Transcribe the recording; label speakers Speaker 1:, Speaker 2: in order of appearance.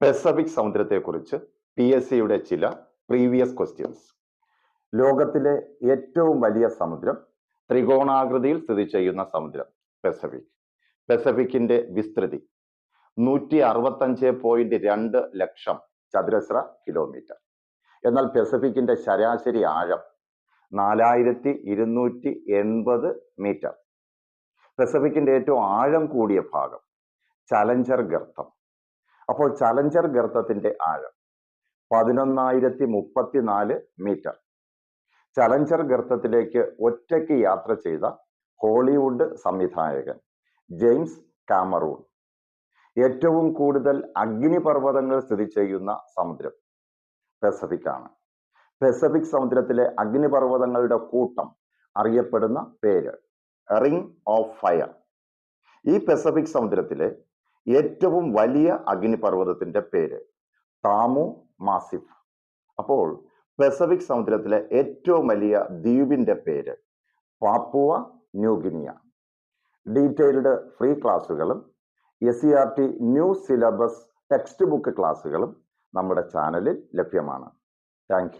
Speaker 1: Pacific സമുദ്രത്തെക്കുറിച്ച് P S സിയുടെ ചില previous questions ലോകത്തിലെ ഏറ്റവും വലിയ സമുദ്രം ത്രികോണാകൃതിയിൽ സ്ഥിതി ചെയ്യുന്ന സമുദ്രം പെസഫിക് പെസഫിക്കിന്റെ വിസ്തൃതി നൂറ്റി അറുപത്തഞ്ച് പോയിന്റ് രണ്ട് ലക്ഷം ചതുരശ്ര കിലോമീറ്റർ എന്നാൽ പെസഫിക്കിന്റെ ശരാശരി ആഴം നാലായിരത്തി ഇരുന്നൂറ്റി എൺപത് മീറ്റർ പെസഫിക്കിന്റെ ഏറ്റവും ആഴം കൂടിയ ഭാഗം ചലഞ്ചർ ഗർത്തം. അപ്പോൾ ചലഞ്ചർ ഗർത്തത്തിന്റെ ആഴം പതിനൊന്നായിരത്തി മുപ്പത്തിനാല് മീറ്റർ. ചലഞ്ചർ ഗർത്തത്തിലേക്ക് ഒറ്റയ്ക്ക് യാത്ര ചെയ്ത ഹോളിവുഡ് സംവിധായകൻ ജെയിംസ് കാമറൂൺ. ഏറ്റവും കൂടുതൽ അഗ്നിപർവതങ്ങൾ സ്ഥിതി ചെയ്യുന്ന സമുദ്രം പെസഫിക് ആണ് പെസഫിക് സമുദ്രത്തിലെ അഗ്നിപർവതങ്ങളുടെ കൂട്ടം അറിയപ്പെടുന്ന പേര് റിംഗ് ഓഫ് ഫയർ. ഈ പെസഫിക് സമുദ്രത്തിലെ ഏറ്റവും വലിയ അഗ്നിപർവതത്തിന്റെ പേര് താമു മാസിഫ്. അപ്പോൾ പെസഫിക് സമുദ്രത്തിലെ ഏറ്റവും വലിയ ദ്വീപിന്റെ പേര് Papua New Guinea detailed free ക്ലാസ്സുകളും S C R T new syllabus text book ക്ലാസ്സുകളും നമ്മുടെ ചാനലിൽ ലഭ്യമാണ്. താങ്ക്